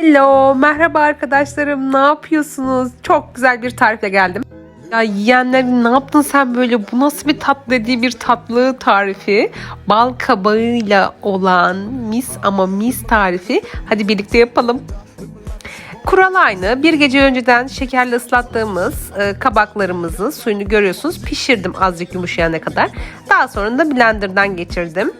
Hello, merhaba arkadaşlarım. Ne yapıyorsunuz? Çok güzel bir tarifle geldim. Ya yiyenler ne yaptın sen böyle? Bu nasıl bir tat dediği bir tatlı tarifi. Bal kabağıyla olan mis ama mis tarifi. Hadi birlikte yapalım. Kural aynı. Bir gece önceden şekerle ıslattığımız e, kabaklarımızın suyunu görüyorsunuz. Pişirdim azıcık yumuşayana kadar. Daha sonra da blenderdan geçirdim.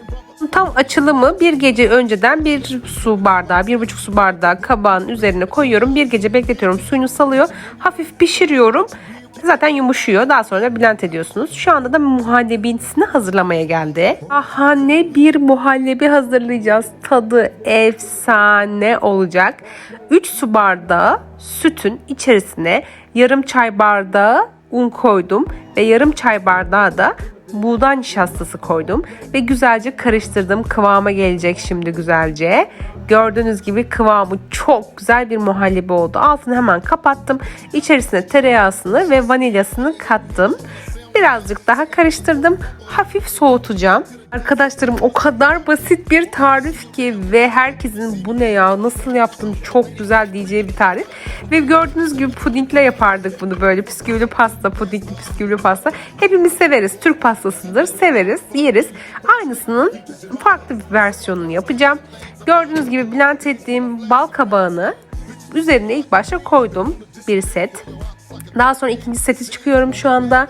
Tam açılımı bir gece önceden bir su bardağı, bir buçuk su bardağı kabağın üzerine koyuyorum. Bir gece bekletiyorum. Suyunu salıyor. Hafif pişiriyorum. Zaten yumuşuyor. Daha sonra da blend ediyorsunuz. Şu anda da muhallebisini hazırlamaya geldi. Aha ne bir muhallebi hazırlayacağız. Tadı efsane olacak. 3 su bardağı sütün içerisine yarım çay bardağı un koydum ve yarım çay bardağı da buğday nişastası koydum ve güzelce karıştırdım. Kıvama gelecek şimdi güzelce. Gördüğünüz gibi kıvamı çok güzel bir muhallebi oldu. Altını hemen kapattım. İçerisine tereyağısını ve vanilyasını kattım. Birazcık daha karıştırdım. Hafif soğutacağım. Arkadaşlarım o kadar basit bir tarif ki ve herkesin bu ne ya nasıl yaptın çok güzel diyeceği bir tarif. Ve gördüğünüz gibi pudingle yapardık bunu böyle bisküvili pasta, pudingli bisküvili pasta. Hepimiz severiz. Türk pastasıdır. Severiz, yeriz. Aynısının farklı bir versiyonunu yapacağım. Gördüğünüz gibi blend ettiğim bal kabağını üzerine ilk başta koydum bir set. Daha sonra ikinci seti çıkıyorum şu anda.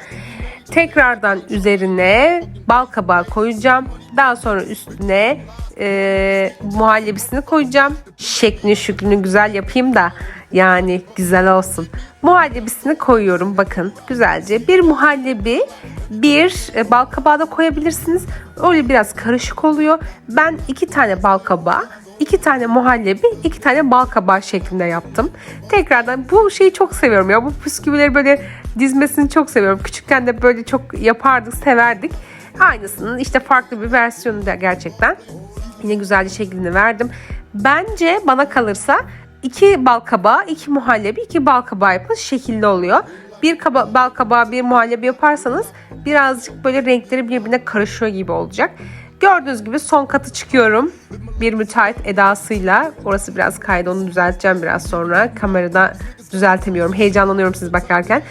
Tekrardan üzerine bal kabağı koyacağım. Daha sonra üstüne e, muhallebisini koyacağım. Şeklini şüklünü güzel yapayım da yani güzel olsun. Muhallebisini koyuyorum bakın güzelce. Bir muhallebi bir e, bal kabağı da koyabilirsiniz. Öyle biraz karışık oluyor. Ben iki tane bal kabağı iki tane muhallebi, iki tane bal kabağı şeklinde yaptım. Tekrardan bu şeyi çok seviyorum ya. Bu bisküvileri böyle dizmesini çok seviyorum. Küçükken de böyle çok yapardık, severdik. Aynısının işte farklı bir versiyonu da gerçekten. Yine güzelce şeklini verdim. Bence bana kalırsa iki bal kabağı, iki muhallebi, iki bal kabağı yapın şekilli oluyor. Bir kaba, bal kabağı, bir muhallebi yaparsanız birazcık böyle renkleri birbirine karışıyor gibi olacak. Gördüğünüz gibi son katı çıkıyorum. Bir müteahhit edasıyla. Orası biraz kaydı onu düzelteceğim biraz sonra. Kamerada düzeltemiyorum. Heyecanlanıyorum siz bakarken.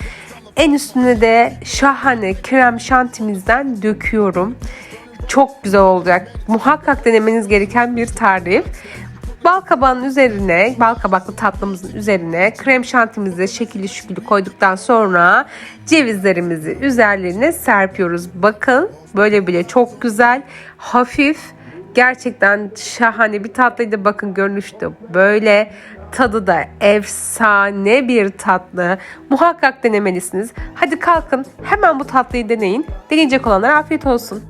En üstüne de şahane krem şantimizden döküyorum. Çok güzel olacak. Muhakkak denemeniz gereken bir tarif. Bal kabağının üzerine, bal kabaklı tatlımızın üzerine krem şantimizi şekilli şükürlü koyduktan sonra cevizlerimizi üzerlerine serpiyoruz. Bakın böyle bile çok güzel, hafif, gerçekten şahane bir tatlıydı. Bakın görünüştü böyle. Tadı da efsane bir tatlı. Muhakkak denemelisiniz. Hadi kalkın hemen bu tatlıyı deneyin. Deneyecek olanlara afiyet olsun.